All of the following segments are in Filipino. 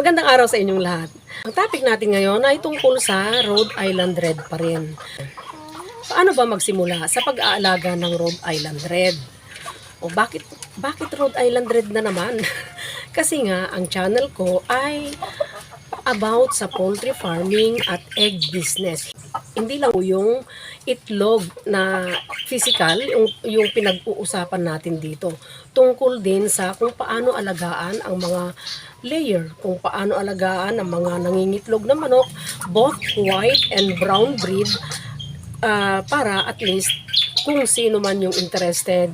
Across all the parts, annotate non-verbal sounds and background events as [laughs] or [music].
Magandang araw sa inyong lahat. Ang topic natin ngayon ay tungkol sa Rhode Island Red pa rin. Paano ba magsimula sa pag-aalaga ng Rhode Island Red? O bakit bakit Rhode Island Red na naman? [laughs] Kasi nga ang channel ko ay about sa poultry farming at egg business. Hindi lang yung itlog na physical, yung, yung pinag-uusapan natin dito. Tungkol din sa kung paano alagaan ang mga layer, kung paano alagaan ang mga nangingitlog na manok, both white and brown breed, ah, para at least kung sino man yung interested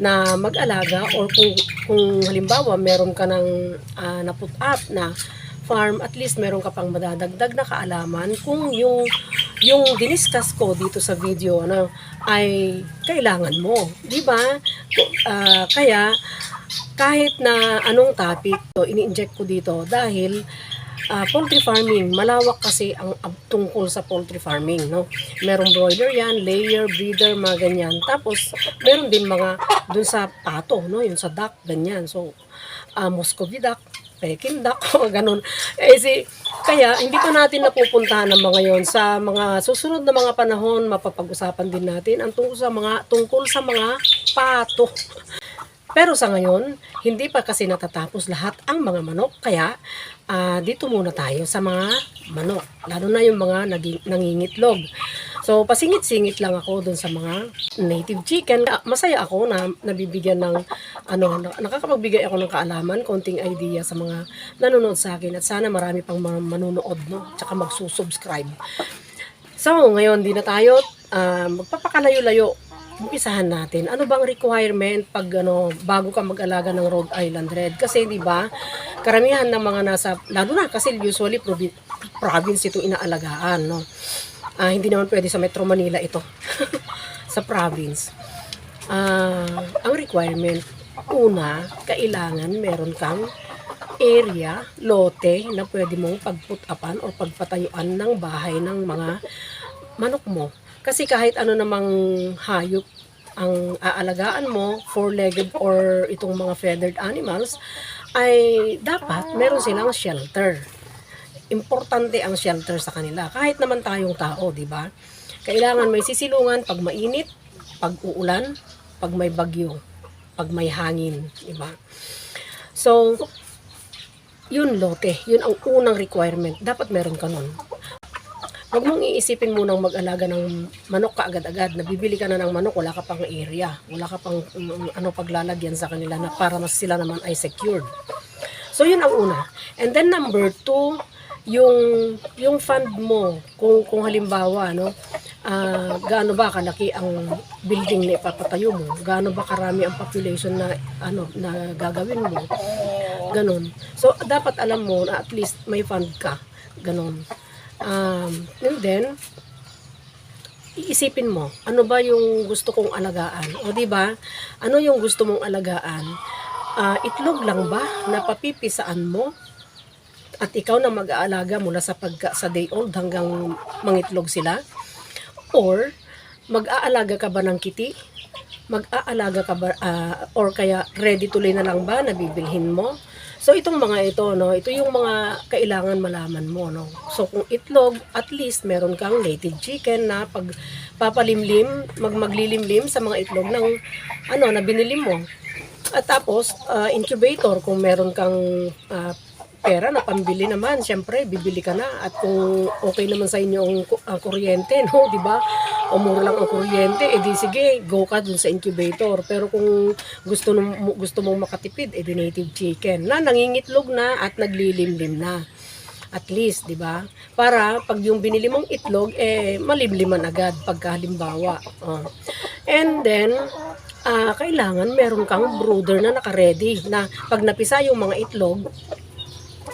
na mag-alaga or kung, kung halimbawa meron ka ng ah, na-put up na farm, at least meron ka pang madadagdag na kaalaman kung yung yung diniscuss ko dito sa video ano ay kailangan mo, 'di ba? Ah, kaya kahit na anong topic to ini-inject ko dito dahil ah, poultry farming, malawak kasi ang ang tungkol sa poultry farming, no? Merong broiler yan, layer, breeder, mga ganyan. Tapos, meron din mga dun sa pato, no? Yung sa duck, ganyan. So, uh, Muscovy duck, Peking duck, [laughs] o ganun. Eh, si, kaya, hindi pa natin napupuntahan ng mga yon sa mga susunod na mga panahon, mapapag-usapan din natin ang tungkol sa mga, tungkol sa mga pato. Pero sa ngayon, hindi pa kasi natatapos lahat ang mga manok. Kaya, ah, dito muna tayo sa mga manok. Lalo na yung mga naging, nangingitlog. So, pasingit-singit lang ako dun sa mga native chicken. Masaya ako na nabibigyan ng, ano, na- nakakapagbigay ako ng kaalaman, konting idea sa mga nanonood sa akin. At sana marami pang mga manunood, no? Tsaka magsusubscribe. So, ngayon, di na tayo ah, magpapakalayo-layo umpisahan natin. Ano bang requirement pag ano bago ka mag-alaga ng Rhode Island Red? Kasi 'di ba, karamihan ng mga nasa lalo na kasi usually provi- province ito inaalagaan, no. Ah, hindi naman pwede sa Metro Manila ito. [laughs] sa province. Ah, ang requirement una, kailangan meron kang area, lote na pwede mong pagput-upan o pagpatayuan ng bahay ng mga manok mo. Kasi kahit ano namang hayop ang aalagaan mo, four-legged or itong mga feathered animals, ay dapat meron silang shelter. Importante ang shelter sa kanila. Kahit naman tayong tao, di ba? Kailangan may sisilungan pag mainit, pag uulan, pag may bagyo, pag may hangin, di ba? So, yun lote, yun ang unang requirement. Dapat meron ka nun. Huwag mong iisipin munang mag-alaga ng manok ka agad-agad. Nabibili ka na ng manok, wala ka pang area. Wala ka pang um, ano paglalagyan sa kanila na para mas sila naman ay secured. So yun ang una. And then number two, yung yung fund mo kung kung halimbawa no ah gaano ba kalaki ang building na ipapatayo mo gaano ba karami ang population na ano na gagawin mo ganon so dapat alam mo na at least may fund ka ganon um, and then iisipin mo ano ba yung gusto kong alagaan o di ba ano yung gusto mong alagaan Ah, itlog lang ba na papipisaan mo at ikaw na mag-aalaga mula sa pagka sa day old hanggang mangitlog sila? Or mag-aalaga ka ba ng kiti? Mag-aalaga ka ba ah, or kaya ready to lay na lang ba na bibilhin mo? So itong mga ito no, ito yung mga kailangan malaman mo no. So kung itlog, at least meron kang native chicken na pag papalimlim, mag maglilimlim sa mga itlog ng ano na binili mo. At tapos, ah, incubator, kung meron kang ah, pera na pambili naman, syempre, bibili ka na. At kung okay naman sa inyo ang ang kuryente, no, di ba? O mura lang ang kuryente, edi sige, go ka dun sa incubator. Pero kung gusto, mo, gusto mong makatipid, edi native chicken na nangingitlog na at naglilimlim na. At least, di ba? Para pag yung binili mong itlog, eh, malimliman agad pagka halimbawa. Oh. And then, ah kailangan meron kang brooder na naka-ready na pag napisa yung mga itlog,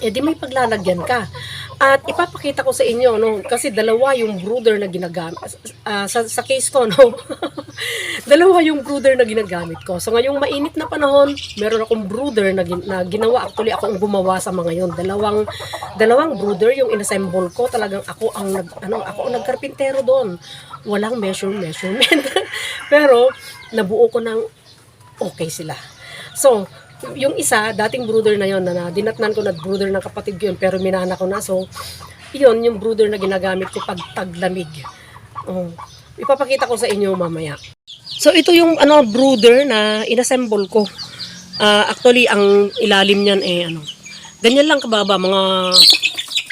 eh di may paglalagyan ka. At ipapakita ko sa inyo, no, kasi dalawa yung brooder na ginagamit. ah, sa, sa case ko, no, [laughs] dalawa yung brooder na ginagamit ko. So ngayong mainit na panahon, meron akong brooder na, gin- na ginawa. Actually, ako ang gumawa sa mga yon. Dalawang, dalawang brooder yung inassemble ko. Talagang ako ang, nag, ano, ako ang nagkarpintero doon. Walang measure, measurement. [laughs] Pero, nabuo ko ng okay sila. So, yung isa, dating brooder na yon na, na dinatnan ko na brooder ng kapatid ko yun, pero minana ko na. So, yun, yung brooder na ginagamit ko pag taglamig. Oh, ipapakita ko sa inyo mamaya. So, ito yung ano brooder na inassemble ko. Ah, actually, ang ilalim niyan eh, ano, ganyan lang kababa, mga,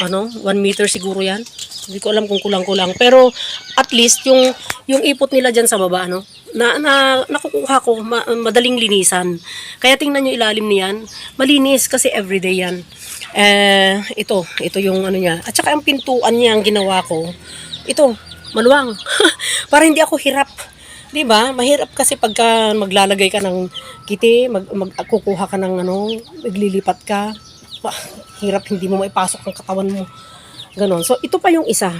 ano, 1 meter siguro yan. Hindi ko alam kung kulang-kulang. Pero, at least, yung, yung ipot nila dyan sa baba, ano, na, na nakukuha ko, ma- madaling linisan. Kaya tingnan nyo ilalim niyan, malinis kasi everyday yan. Eh, ito, ito yung ano niya. At saka ang pintuan niya ang ginawa ko, ito, maluwang. [laughs] Para hindi ako hirap. 'Di ba? Mahirap kasi pagka maglalagay ka ng kiti, mag, magkukuha ka ng ano, maglilipat ka. Wah, hirap hindi mo maipasok ang katawan mo. Ganon. So ito pa yung isa.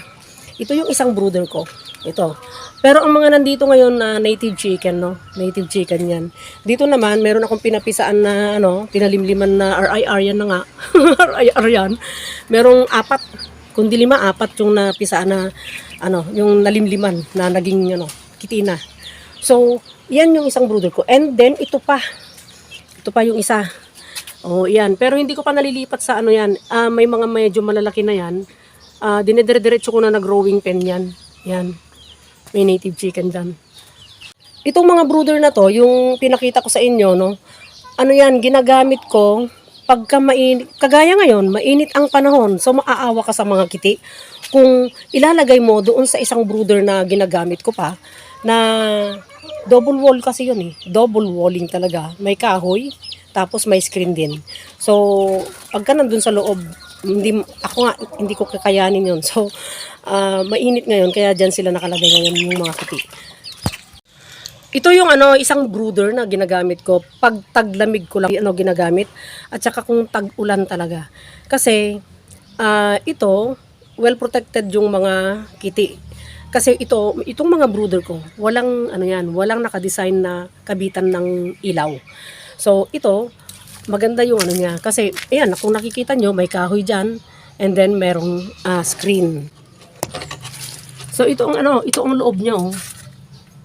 Ito yung isang brooder ko. Ito. Pero ang mga nandito ngayon na native chicken, no? Native chicken yan. Dito naman, meron akong pinapisaan na, ano, pinalimliman na RIR yan na nga. [laughs] RIR yan. Merong apat, kundi lima, apat yung napisaan na, ano, yung nalimliman na naging, ano, kitina. So, yan yung isang brooder ko. And then, ito pa. Ito pa yung isa. Oh, yan. Pero hindi ko pa nalilipat sa ano yan. Ah, may mga medyo malalaki na yan. Ah, dinedire-diretso ko na na growing pen yan. Yan. May native chicken dyan. Itong mga brooder na to, yung pinakita ko sa inyo, no? Ano yan, ginagamit ko pagka mainit, kagaya ngayon, mainit ang panahon, so maaawa ka sa mga kiti. Kung ilalagay mo doon sa isang brooder na ginagamit ko pa, na double wall kasi yun eh. Double walling talaga. May kahoy, tapos may screen din. So, pagka nandun sa loob, hindi, ako nga, hindi ko kakayanin yun. [laughs] So, ah, mainit ngayon, kaya dyan sila nakalagay ngayon yung mga kiti. Ito yung ano, isang brooder na ginagamit ko. Pag taglamig ko lang ano ginagamit at saka kung tag-ulan talaga. Kasi ah, ito well protected yung mga kiti. Kasi ito, itong mga brooder ko, walang ano yan, walang naka-design na kabitan ng ilaw. So ito, maganda yung ano niya kasi ayan, kung nakikita nyo, may kahoy diyan and then merong ah, screen. So ito ang ano, ito ang loob niya oh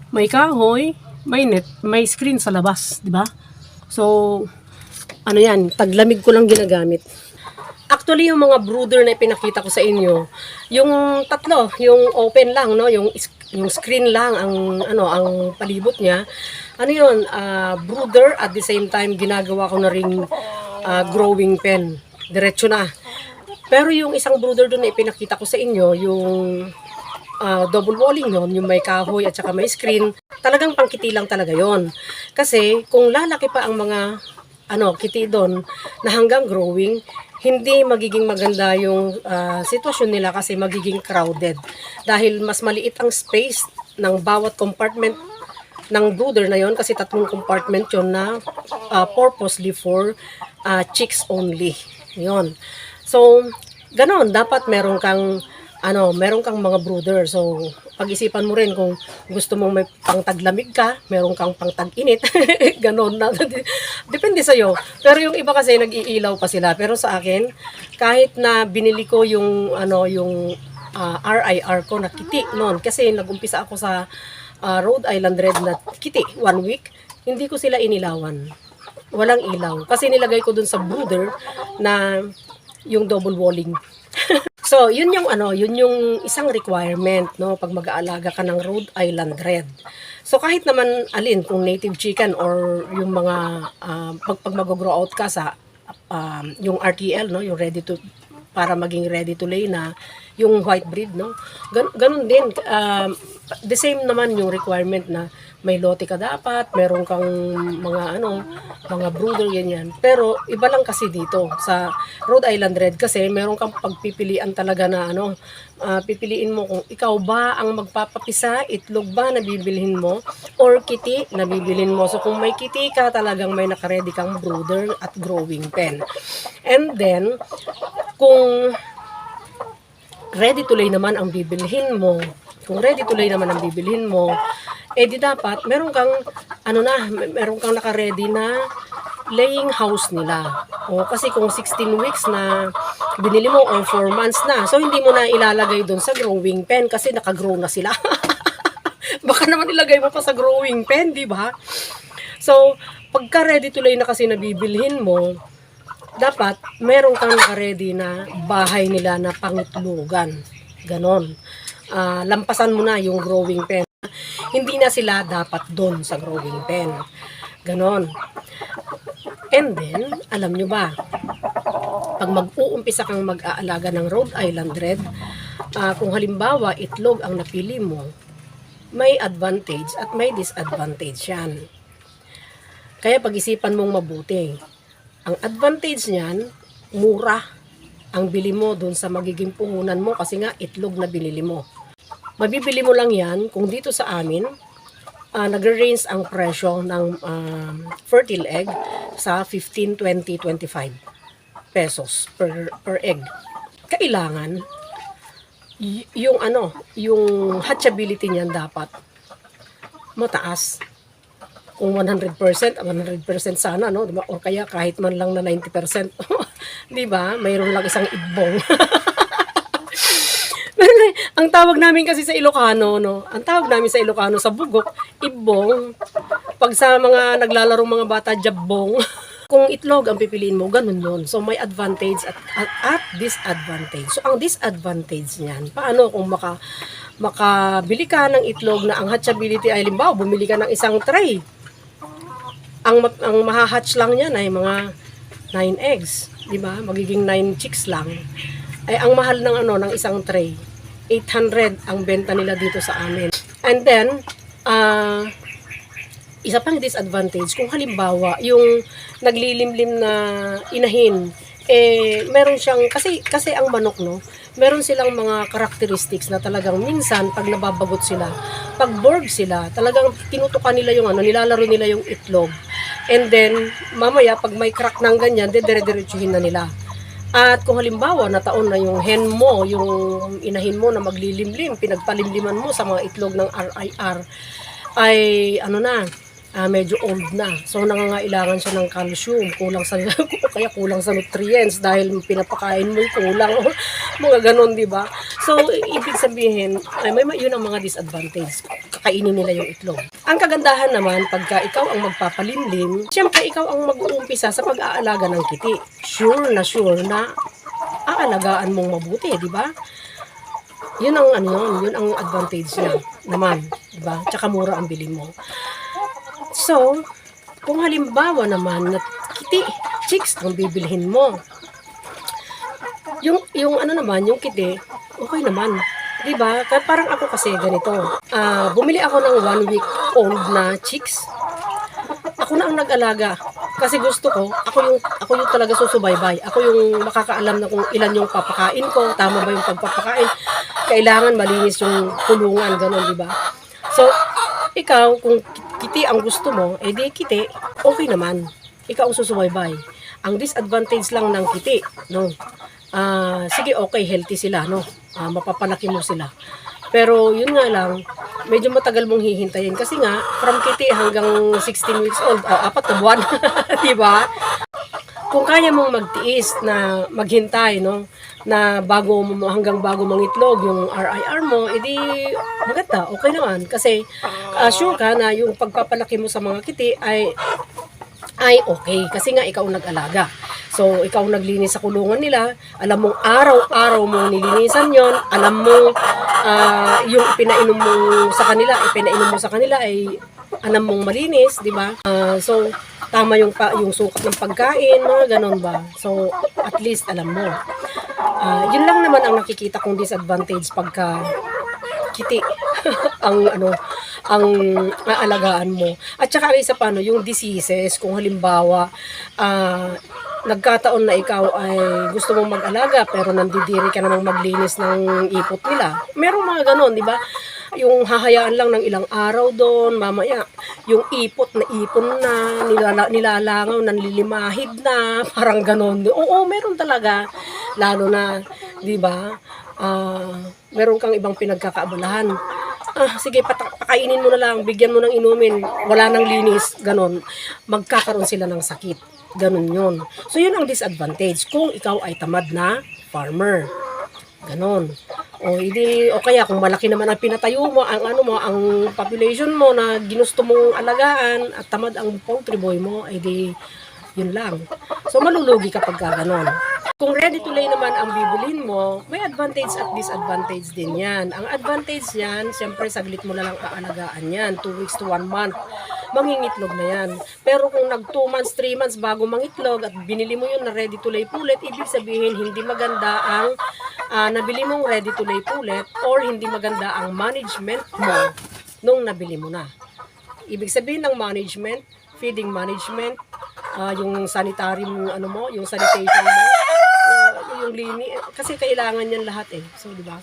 may kahoy, may net, may screen sa labas, di ba? So, ano yan, taglamig ko lang ginagamit. Actually, yung mga brooder na pinakita ko sa inyo, yung tatlo, yung open lang, no, yung yung screen lang ang ano ang palibot niya. Ano yun, ah, brooder at the same time ginagawa ko na ring ah, growing pen. Diretso na. Pero yung isang brooder doon na ipinakita ko sa inyo, yung ah, double walling yon yung may kahoy at saka may screen, talagang pangkiti lang talaga yon. Kasi kung lalaki pa ang mga ano, kiti doon na hanggang growing, hindi magiging maganda yung ah, sitwasyon nila kasi magiging crowded. Dahil mas maliit ang space ng bawat compartment ng brooder na yon kasi tatlong compartment yon na ah, purposely for ah, chicks only. Yon. So, ganon, dapat meron kang ano, meron kang mga brooder. So, pag-isipan mo rin kung gusto mong may pangtaglamig ka, meron kang pangtag-init. [laughs] Ganon na. Depende sa'yo. Pero yung iba kasi nag-iilaw pa sila. Pero sa akin, kahit na binili ko yung, ano, yung ah, RIR ko na kiti noon. Kasi nag-umpisa ako sa ah, Rhode Island Red na kiti, one week. Hindi ko sila inilawan. Walang ilaw. Kasi nilagay ko dun sa brooder na yung double walling. So, yun yung ano, yun yung isang requirement, no, pag mag-aalaga ka ng Rhode Island Red. So, kahit naman alin, kung native chicken or yung mga, um, pag, pag mag-grow out ka sa, um, yung RTL, no, yung ready to, para maging ready to lay na, yung white breed, no, Gan, ganun din, um, the same naman yung requirement na may lote ka dapat, meron kang mga ano, mga brooder ganyan. Pero iba lang kasi dito sa Rhode Island Red kasi meron kang pagpipilian talaga na ano, ah, pipiliin mo kung ikaw ba ang magpapapisa, itlog ba na bibilhin mo or kiti na bibilhin mo. So kung may kiti ka, talagang may nakaredy kang brooder at growing pen. And then kung ready to lay naman ang bibilhin mo, kung ready to lay naman ang bibilhin mo, eh dapat meron kang ano na, mer- meron kang naka-ready na laying house nila. O kasi kung 16 weeks na binili mo or 4 months na, so hindi mo na ilalagay doon sa growing pen kasi naka-grow na sila. [laughs] Baka naman ilagay mo pa sa growing pen, di ba? So, pagka ready to lay na kasi nabibilhin mo, dapat meron kang naka-ready na bahay nila na pangitlugan. Ganon. Ah, lampasan mo na yung growing pen. Hindi na sila dapat doon sa growing pen. Ganon. And then, alam nyo ba, pag mag-uumpisa kang mag-aalaga ng Rhode Island Red, ah, kung halimbawa itlog ang napili mo, may advantage at may disadvantage yan. Kaya pag-isipan mong mabuti. Ang advantage niyan, mura ang bili mo doon sa magiging puhunan mo kasi nga itlog na binili mo. Mabibili mo lang yan kung dito sa amin, uh, nagre-range ang presyo ng um, fertile egg sa 15, 20, 25 pesos per, per egg. Kailangan, yung ano, yung hatchability niyan dapat mataas. Kung 100%, ang 100% sana, no? Diba? O kaya kahit man lang na 90%. [laughs] Di ba? Mayroon lang isang ibong. [laughs] ang tawag namin kasi sa Ilocano, no? Ang tawag namin sa Ilocano sa bugok, ibong. Pag sa mga naglalaro mga bata, jabbong. [laughs] Kung itlog ang pipiliin mo, ganun yun. So, may advantage at, at, at disadvantage. So, ang disadvantage niyan, paano kung maka, makabili ka ng itlog na ang hatchability ay, limbawa, bumili ka ng isang tray. Ang, ang mahahatch lang niyan ay mga 9 eggs. Di ba? Magiging 9 chicks lang. Ay, ang mahal ng ano, ng isang tray, 800 ang benta nila dito sa amin. And then, ah, isa pang disadvantage, kung halimbawa, yung naglilimlim na inahin, eh, meron siyang, kasi, kasi ang manok, no, meron silang mga characteristics na talagang minsan, pag nababagot sila, pag borg sila, talagang tinutukan nila yung ano, nilalaro nila yung itlog. And then, mamaya, pag may crack ng ganyan, dedire-diretsuhin na nila. At kung halimbawa, nataon na yung hen mo, yung inahin mo na maglilimlim, pinagpalimliman mo sa mga itlog ng RIR, ay ano na, ah, medyo old na. So nangangailangan siya ng calcium, kulang sa [laughs] o kaya kulang sa nutrients dahil pinapakain mo kulang mga ganon, 'di ba? So ibig sabihin, ay may may- yun ang mga disadvantage. Kakainin nila yung itlog. Ang kagandahan naman pagka ikaw ang magpapalimlim, siyempre ikaw ang mag-uumpisa sa pag-aalaga ng kiti. Sure na sure na aalagaan mong mabuti, 'di ba? Yun ang ano yun, ang advantage niya naman, 'di ba? Tsaka mura ang bili mo. So, kung halimbawa naman na kiti, chicks ang bibilhin mo. Yung yung ano naman, yung kiti, okay naman. 'Di ba? Kaya parang ako kasi ganito. Ah, bumili ako ng one week old na chicks. Ako na ang nag-alaga. Kasi gusto ko, ako yung ako yung talaga susubaybay. Ako yung makakaalam na kung ilan yung papakain ko, tama ba yung pagpapakain. Kailangan malinis yung kulungan, ganun, 'di ba? So, ikaw, kung kiti ang gusto mo, eh di kiti, okay naman. Ikaw ang susubaybay. Ang disadvantage lang ng kiti, no? Ah, sige, okay, healthy sila, no? Ah, mapapalaki mo sila. Pero yun nga lang, medyo matagal mong hihintayin kasi nga, from kiti hanggang 16 weeks old, oh, apat na buwan, [laughs] di ba? kung kaya mong magtiis na maghintay no na bago mo hanggang bago mangitlog yung RIR mo edi maganda okay naman kasi uh, sure ka na yung pagpapalaki mo sa mga kiti ay ay okay kasi nga ikaw nag-alaga. So, ikaw naglinis sa kulungan nila, alam mong araw-araw mo nilinisan yon alam mo ah, yung pinainom mo sa kanila, ipinainom mo sa kanila ay alam mong malinis, di ba? Ah, so, tama yung pa, yung sukat ng pagkain, mga ganon ba? So, at least alam mo. Ah, yun lang naman ang nakikita kong disadvantage pagka kiti [laughs] ang ano ang aalagaan mo. At saka isa pa no, yung diseases kung halimbawa ah nagkataon na ikaw ay gusto mong mag-alaga pero nandidiri ka namang maglinis ng ipot nila. Merong mga ganon, di ba? Yung hahayaan lang ng ilang araw doon, mamaya, yung ipot na ipon na, nilala, nilalangaw, nanlilimahid na, [laughs] parang ganon. Oo, meron talaga. Lalo na, di ba, ah, meron kang ibang pinagkakaabalahan. Ah, sige, pakainin mo na lang, bigyan mo ng inumin, wala nang linis, ganon. Magkakaroon sila ng sakit. Ganon yun. So, yun ang disadvantage kung ikaw ay tamad na farmer. Ganon. O hindi o kaya kung malaki naman ang pinatayo mo, ang ano mo, ang population mo na ginusto mong alagaan at tamad ang poultry boy mo, ay di yun lang. So malulugi kapag ka ganon. Kung ready to lay naman ang bibilin mo, may advantage at disadvantage din yan. Ang advantage yan, siyempre saglit mo na lang aalagaan yan. 2 weeks to 1 month. Mangingitlog na yan. Pero kung nag 2 months, 3 months bago mangitlog at binili mo yun na ready to lay pulet, ibig sabihin hindi maganda ang ah, nabili mong ready to lay pulet or hindi maganda ang management mo nung nabili mo na. Ibig sabihin ng management, feeding management, ah, yung sanitary mo, ano mo, yung sanitation mo, ah, yung lini, kasi kailangan yan lahat eh. So, di ba?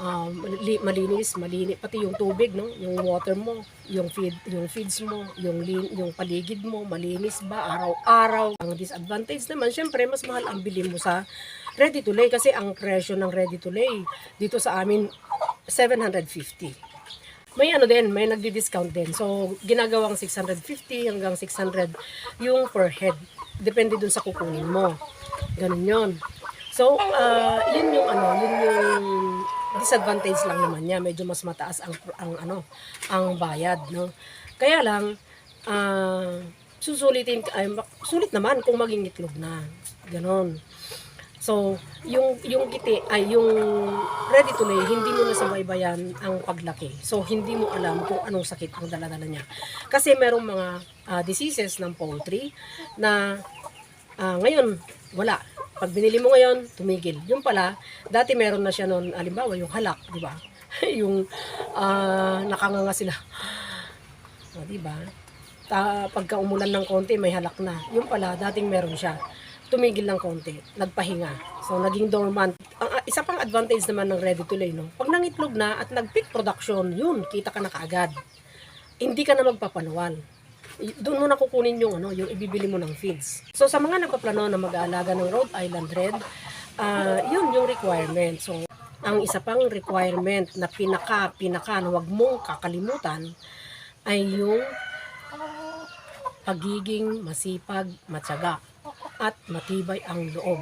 Um, li- malinis, malinis, pati yung tubig, no? Yung water mo, yung feed, yung feeds mo, yung lin, yung paligid mo, malinis ba araw-araw. Ang disadvantage naman, syempre, mas mahal ang bilhin mo sa ready to lay kasi ang presyo ng ready to lay dito sa amin 750 may ano din, may nagdi-discount din. So, ginagawang 650 hanggang 600 yung per head. Depende dun sa kukunin mo. Ganun yun. So, ah, yun yung ano, yun yung disadvantage lang naman niya. Medyo mas mataas ang, ang ano, ang bayad, no? Kaya lang, ah, susulitin, ay, sulit naman kung maging itlog na. Ganon. So, yung yung kiti ay yung ready to lay, hindi mo na sabaybayan ang paglaki. So, hindi mo alam kung anong sakit ang dala-dala niya. Kasi merong mga ah, diseases ng poultry na ah, ngayon wala. Pag binili mo ngayon, tumigil. Yung pala, dati meron na siya noon, alimbawa, yung halak, di ba? [laughs] yung ah, nakanganga sila. O, di ba? Ta, pagka umulan ng konti, may halak na. Yung pala, dating meron siya tumigil ng konti, nagpahinga. So, naging dormant. Ang ah, isa pang advantage naman ng ready to lay, no? Pag nangitlog na at nag-peak production, yun, kita ka na kaagad. Hindi ka na magpapanuwal. Doon mo na kukunin yung, ano, yung ibibili mo ng feeds. So, sa mga nagpaplano na mag-aalaga ng Rhode Island Red, ah, yun yung requirement. So, ang isa pang requirement na pinaka, pinaka, na huwag mong kakalimutan, ay yung pagiging masipag, matyaga at matibay ang loob.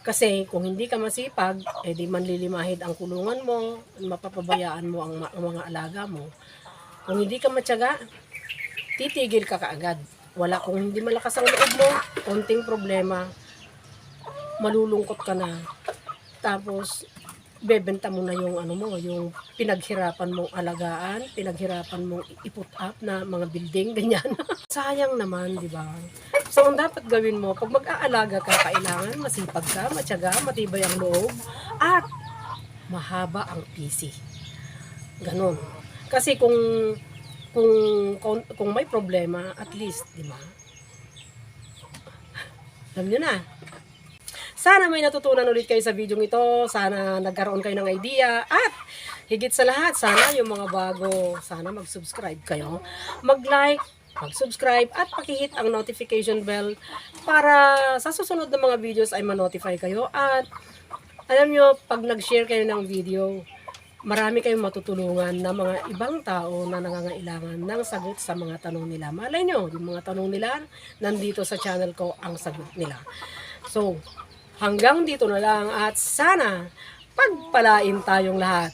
Kasi kung hindi ka masipag, eh di manlilimahid ang kulungan mo, mapapabayaan mo ang, ang mga alaga mo. Kung hindi ka matyaga, titigil ka kaagad. Wala kung hindi malakas ang loob mo, konting problema, malulungkot ka na. Tapos, bebenta mo na yung ano mo, yung pinaghirapan mong alagaan, pinaghirapan mong i-put up na mga building, ganyan. [laughs] Sayang naman, di ba? So, ang dapat gawin mo, pag mag-aalaga ka, kailangan masipag ka, matyaga, matibay ang loob, at mahaba ang PC. Ganon. Kasi kung kung kung, kung may problema, at least, di ba? Alam nyo na. Sana may natutunan ulit kayo sa video ito. Sana nagkaroon kayo ng idea. At higit sa lahat, sana yung mga bago, sana mag-subscribe kayo. Mag-like, mag-subscribe at pakihit ang notification bell para sa susunod na mga videos ay ma-notify kayo. At alam nyo, pag nag-share kayo ng video, marami kayong matutulungan na mga ibang tao na nangangailangan ng sagot sa mga tanong nila. Malay nyo, yung mga tanong nila, nandito sa channel ko ang sagot nila. So, hanggang dito na lang at sana pagpalain tayong lahat.